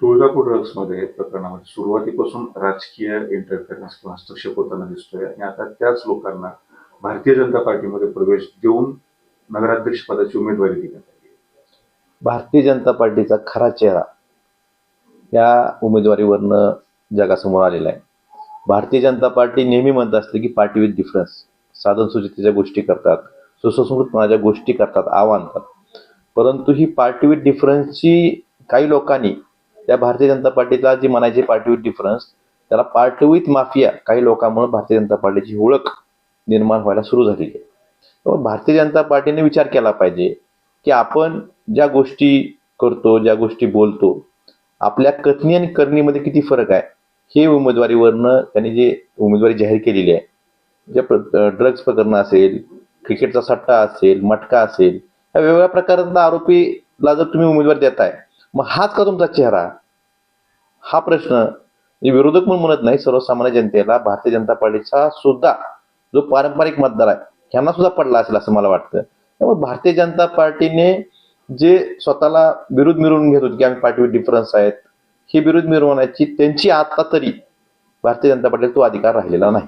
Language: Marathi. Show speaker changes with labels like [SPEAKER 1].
[SPEAKER 1] तुळजापूर ड्रग्समध्ये प्रकरणामध्ये सुरुवातीपासून राजकीय इंटरफेरन्स किंवा हस्तक्षेप होताना दिसतोय. आणि आता त्याच लोकांना भारतीय जनता पार्टीमध्ये प्रवेश देऊन नगराध्यक्ष पदाची उमेदवारी देण्यात आली
[SPEAKER 2] भारतीय जनता पार्टीचा खरा चेहरा या उमेदवारीवरनं जगासमोर आलेला आहे. भारतीय जनता पार्टी नेहमी म्हणत असते की पार्टी विथ डिफरन्स साधन सुचितेच्या गोष्टी करतात सुसंस्कृतपणाच्या गोष्टी करतात आव्हान करतात. परंतु ही पार्टी विथ डिफरन्सची काही लोकांनी त्या भारतीय जनता पार्टीला जी म्हणायची पार्टी विथ डिफरन्स त्याला पार्टी विथ माफिया काही लोकांमुळे भारतीय जनता पार्टीची ओळख निर्माण व्हायला सुरू झालेली आहे. त्यामुळे भारतीय जनता पार्टीने विचार केला पाहिजे की आपण ज्या गोष्टी करतो ज्या गोष्टी बोलतो आपल्या कथनी आणि करणीमध्ये किती फरक आहे? हे उमेदवारीवरनं त्यांनी जे उमेदवारी जाहीर केलेली आहे ज्या प्र ड्रग्ज प्रकरणं असेल क्रिकेटचा सट्टा असेल मटका असेल या वेगवेगळ्या प्रकारांना आरोपीला जर तुम्ही उमेदवारी देताय मग हाच का तुमचा चेहरा? हा प्रश्न विरोधक म्हणून म्हणत नाही सर्वसामान्य जनतेला भारतीय जनता पार्टीचा सुद्धा जो पारंपरिक मतदार आहे ह्यांना सुद्धा पडला असेल असं मला वाटतं. त्यामुळे भारतीय जनता पार्टीने जे स्वतःला विरोध मिळवून घेत होते की आम्ही पार्टी डिफरन्स आहेत हे विरोध मिळवण्याची त्यांची आता तरी भारतीय जनता पार्टीला तो अधिकार राहिलेला नाही.